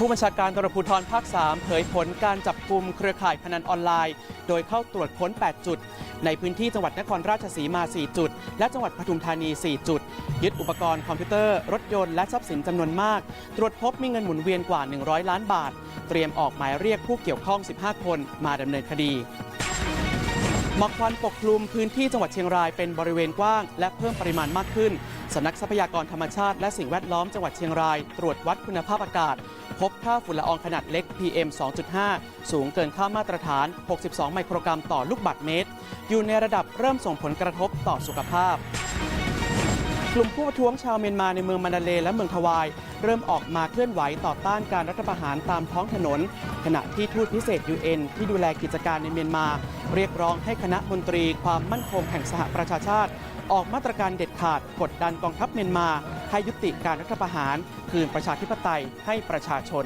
ผู้บัญชาการตำรวจภูธรภาค 3 เผยผลการจับกลุ่มเครือข่ายพนันออนไลน์ โดยเข้าตรวจค้น 8 จุด ในพื้นที่จังหวัดนครราชสีมา 4 จุด และจังหวัดปทุมธานี 4 จุด ยึดอุปกรณ์คอมพิวเตอร์ รถยนต์และทรัพย์สินจำนวนมาก ตรวจพบมีเงินหมุนเวียนกว่า 100 ล้านบาท เตรียมออกหมายเรียกผู้เกี่ยวข้อง 15 คนมาดำเนินคดีหมอกควันปกคลุมพื้นที่จังหวัดเชียงรายเป็นบริเวณกว้าง และเพิ่มปริมาณมากขึ้นสำนักทรัพยากรธรรมชาติและสิ่งแวดล้อมจังหวัดเชียงราย ตรวจวัดคุณภาพอากาศ พบค่าฝุ่นละอองขนาดเล็ก PM 2.5 สูงเกินค่ามาตรฐาน 62 ไมโครกรัมต่อลูกบาศก์เมตร อยู่ในระดับเริ่มส่งผลกระทบต่อสุขภาพ กลุ่มผู้ประท้วงชาวเมียนมาในเมืองมันดาเลและเมืองทวาย เริ่มออกมาเคลื่อนไหวต่อต้านการรัฐประหารตามท้องถนน ขณะที่ทูตพิเศษ UN ที่ดูแลกิจการในเมียนมา เรียกร้องให้คณะมนตรีความมั่นคงแห่งสหประชาชาติ ออกมาตรการเด็ดขาดกดดันกองทัพเมียนมา ให้ยุติการรัฐประหารคืนประชาธิปไตยให้ประชาชน